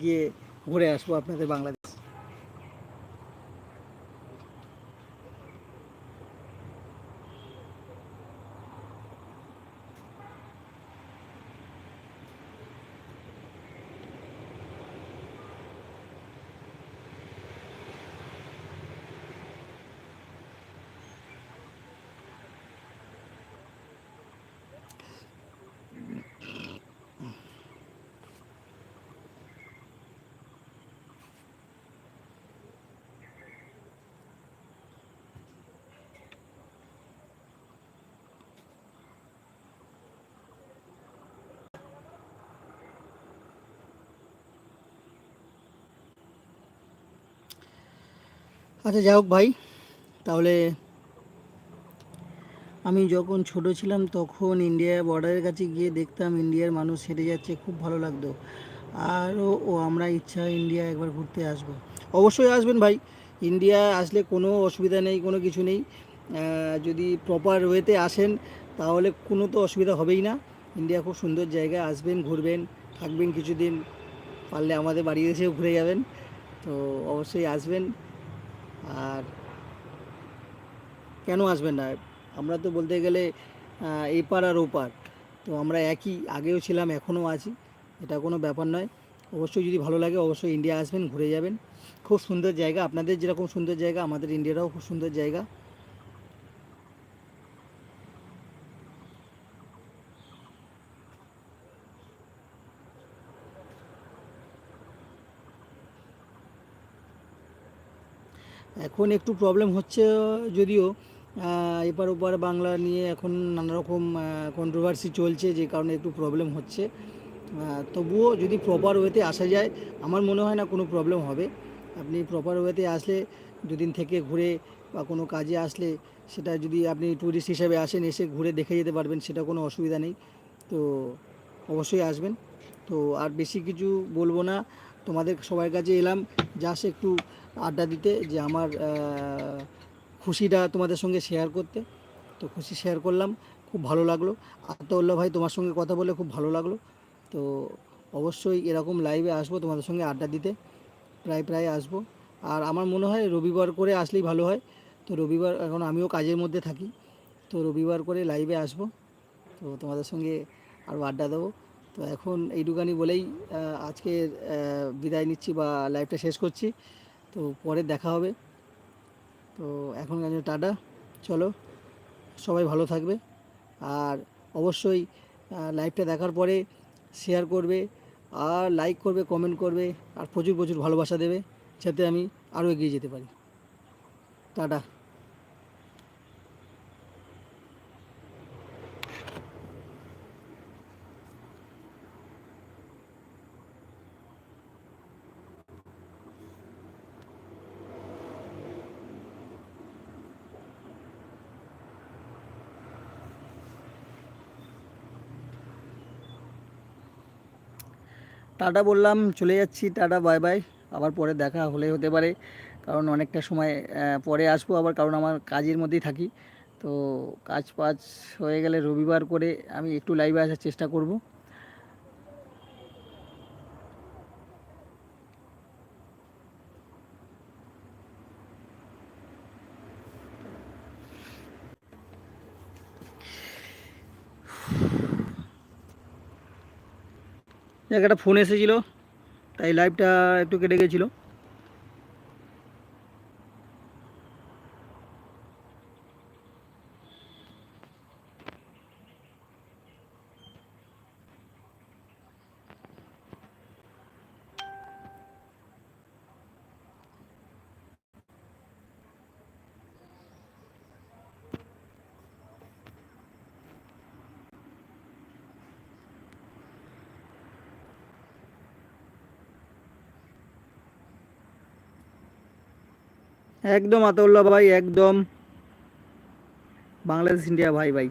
গিয়ে ঘুরে আসব আপনাদের বাংলাদেশ আচ্ছা যাই হোক ভাই, তাহলে আমি যখন ছোট ছিলাম তখন ইন্ডিয়া বর্ডারের কাছে গিয়ে দেখতাম ইন্ডিয়ার মানুষ হেঁটে যাচ্ছে, খুব ভালো লাগতো। আরও ও আমরা ইচ্ছা ইন্ডিয়া একবার ঘুরতে আসব। অবশ্যই আসবেন ভাই, ইন্ডিয়া আসলে কোনো অসুবিধা নেই, কোনো কিছু নেই। যদি প্রপার ওয়েতে আসেন, তাহলে কোনো তো অসুবিধা হবেই না। ইন্ডিয়া খুব সুন্দর জায়গা, আসবেন, ঘুরবেন, থাকবেন কিছুদিন, পারলে আমাদের বাড়ি এসেও ঘুরে যাবেন। তো অবশ্যই আসবেন। আর কেন আসবেন না? আমরা তো বলতে গেলে এপার আর ওপার তো আমরা একই, আগেও ছিলাম, এখনও আছি। এটা কোনো ব্যাপার নয়। অবশ্যই যদি ভালো লাগে, অবশ্যই ইন্ডিয়া আসবেন, ঘুরে যাবেন। খুব সুন্দর জায়গা। আপনাদের যেরকম সুন্দর জায়গা, আমাদের ইন্ডিয়াটাও খুব সুন্দর জায়গা। এখন একটু প্রবলেম হচ্ছে, যদিও এপার ওপার বাংলা নিয়ে এখন নানা রকম কন্ট্রোভার্সি চলছে, যে কারণে একটু প্রবলেম হচ্ছে। তবুও যদি প্রপার ওয়েতে আসা যায়, আমার মনে হয় না কোনো প্রবলেম হবে। আপনি প্রপার ওয়েতে আসলে, দুদিন থেকে ঘুরে বা কোনো কাজে আসলে, সেটা যদি আপনি ট্যুরিস্ট হিসাবে আসেন, এসে ঘুরে দেখে যেতে পারবেন, সেটা কোনো অসুবিধা নেই। তো, অবশ্যই আসবেন। তো, আর বেশি কিছু বলব না। তোমাদের সবার কাছে এলাম জাস্ট একটু আড্ডা দিতে যে আমার খুশিটা তোমাদের সঙ্গে শেয়ার করতে। তো খুশি শেয়ার করলাম, খুব ভালো লাগল। আত্মউল্লাহ ভাই তোমার সঙ্গে কথা বলে খুব ভালো লাগল। তো অবশ্যই এরকম লাইভে আসব তোমাদের সঙ্গে আড্ডা দিতে। প্রায় প্রায় আসব। আর আমার মনে হয় রবিবার করে আসলেই ভালো হয়। তো রবিবার, এখন আমিও কাজের মধ্যে থাকি। তো রবিবার করে লাইভে আসব। তো তোমাদের সঙ্গে আরও আড্ডা দেবো। তো এখন এইটুকানি বলেই আহ, আজকে বিদায় নিচ্ছি বা লাইভটা শেষ করছি। তো পরে দেখা হবে। তো এখন জানি টাটা। চলো সবাই ভালো থাকবে। আর অবশ্যই লাইভটা দেখার পরে শেয়ার করবে আর লাইক করবে কমেন্ট করবে আর প্রচুর প্রচুর ভালোবাসা দেবে যাতে আমি আরও এগিয়ে যেতে পারি। টাটা। টাটা বললাম, চলে যাচ্ছি, টাটা বাই বাই আবার পরে দেখা হলে হতে পারে, কারণ অনেকটা সময় পরে আসব আবার, কারণ আমার কাজের মধ্যেই থাকি। তো কাজ পাজ হয়ে গেলে রবিবার করে আমি একটু লাইভে আসার চেষ্টা করব। দেখ একটা ফোন এসেছিল তাই লাইভটা একটু কেটে গেছিল। একদম আতাউল্লাহ ভাই একদম। বাংলাদেশ ইন্ডিয়া ভাই ভাই।